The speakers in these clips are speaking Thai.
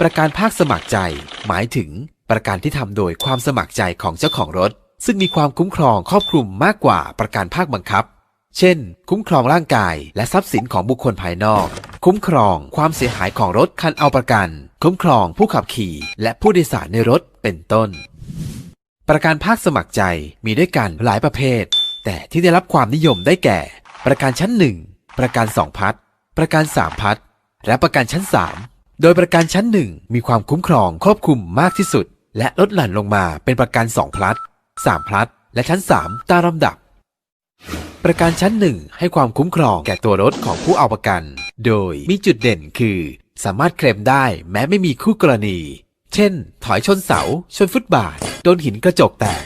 ประกันภาคสมัครใจ หมายถึงประกันที่ทำโดยความสมัครใจของเจ้าของรถ ซึ่งมีความคุ้มครองครอบคลุมมากกว่าประกันภาคบังคับ เช่น คุ้มครองร่างกาย และทรัพย์สินของบุคคลภายนอก คุ้มครองความเสียหายของรถคันเอาประกัน คุ้มครองผู้ขับขี่ และผู้โดยสารในรถเป็นต้น ประกันภาคสมัครใจมีด้วยกันหลายประเภท แต่ที่ได้รับความนิยมได้แก่ ประกันชั้น 1 ประกัน 2 พัดประกัน 3 พัดและประกันชั้น 3 โดยประกันชั้น1มีความคุ้มครองครอบคลุมมากที่สุด และลดหลั่นลงมาเป็นประกัน 2 พลัด3พลัดและชั้น 3 ตามลำดับ ประกันชั้น1ให้ความคุ้มครองแก่ตัวรถของผู้เอาประกัน โดยมีจุดเด่นคือ สามารถเคลมได้แม้ไม่มีคู่กรณี เช่น ถอยชนเสา ชนฟุตบาท โดนหินกระจกแตก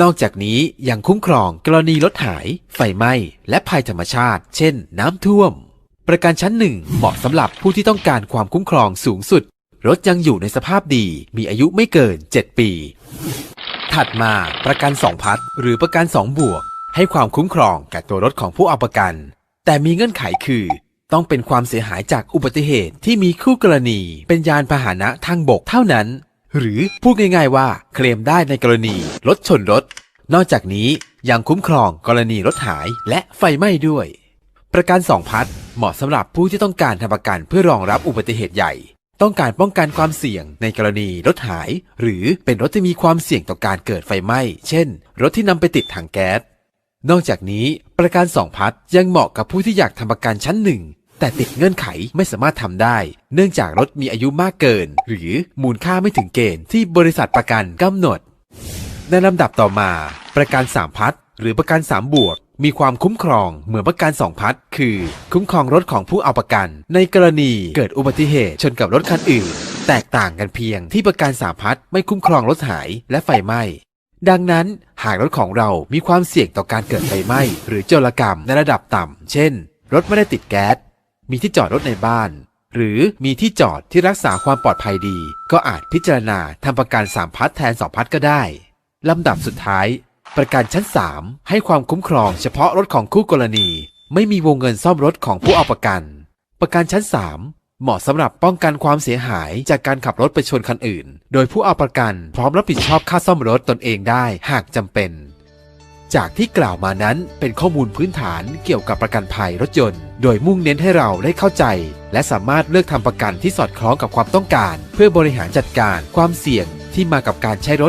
นอกจากนี้ยังคุ้มครองกรณีรถหาย ไฟไหม้ และภัยธรรมชาติ เช่น น้ำท่วม ประกันชั้นหนึ่งเหมาะสำหรับผู้ที่ต้องการความคุ้มครองสูงสุด รถยังอยู่ในสภาพดี มีอายุไม่เกิน 7 ปี ถัดมาประกัน 2 พัดหรือประกัน 2 บวก ให้ความคุ้มครองแก่ตัวรถของผู้เอาประกัน แต่มีเงื่อนไขคือ ต้องเป็นความเสียหายจากอุบัติเหตุที่มีคู่กรณี เป็นยานพาหนะทางบกเท่านั้น หรือพูดง่าย ๆ ว่าเคลมได้ในกรณีรถชนรถ นอกจากนี้ยังคุ้มครองกรณีรถหายและไฟไหม้ด้วย ประกัน2พัดเหมาะสำหรับผู้ที่ต้องการทำประกันเพื่อรองรับอุบัติเหตุใหญ่ ต้องการป้องกันความเสี่ยงในกรณีรถหาย หรือเป็นรถที่มีความเสี่ยงต่อการเกิดไฟไหม้ เช่น รถที่นำไปติดถังแก๊ส นอกจากนี้ประกัน2พัดยังเหมาะกับผู้ที่อยากทำประกันชั้นหนึ่งแต่ติดเงื่อนไขไม่สามารถทำได้ เนื่องจากรถมีอายุมากเกิน หรือมูลค่าไม่ถึงเกณฑ์ที่บริษัทประกันกำหนด ในลำดับต่อมา ประกัน3พัดหรือประกัน3บวก มีความคุ้มครองเหมือนประกัน2พัดคือ คุ้มครองรถของผู้เอาประกัน ในกรณีเกิดอุบัติเหตุชนกับรถคันอื่น แตกต่างกันเพียงที่ประกัน3พัดไม่คุ้มครองรถหายและไฟไหม้ดังนั้นหากรถของเรามีความเสี่ยงต่อการเกิดไฟไหม้หรือโจรกรรมในระดับต่ำ เช่น รถไม่ได้ติดแก๊ส มีที่จอดรถในบ้าน หรือมีที่จอดที่รักษาความปลอดภัยดี ก็อาจพิจารณาทำประกัน3พัดแทน2พัดก็ได้ ลำดับสุดท้าย ประกันชั้น 3 ให้ความคุ้มครองเฉพาะรถของคู่กรณี ไม่มีวงเงินซ่อมรถของผู้เอาประกัน ประกันชั้น 3 เหมาะสำหรับป้องกันความเสียหายจากการขับรถไปชนคันอื่น โดยผู้เอาประกันพร้อมรับผิดชอบค่าซ่อมรถตนเองได้หากจำเป็น จากที่กล่าวมานั้นเป็นข้อมูลพื้นฐานเกี่ยวกับประกันภัยรถยนต์ โดยมุ่งเน้นให้เราได้เข้าใจ และสามารถเลือกทำประกันที่สอดคล้องกับความต้องการ เพื่อบริหารจัดการความเสี่ยงที่มากับการใช้รถ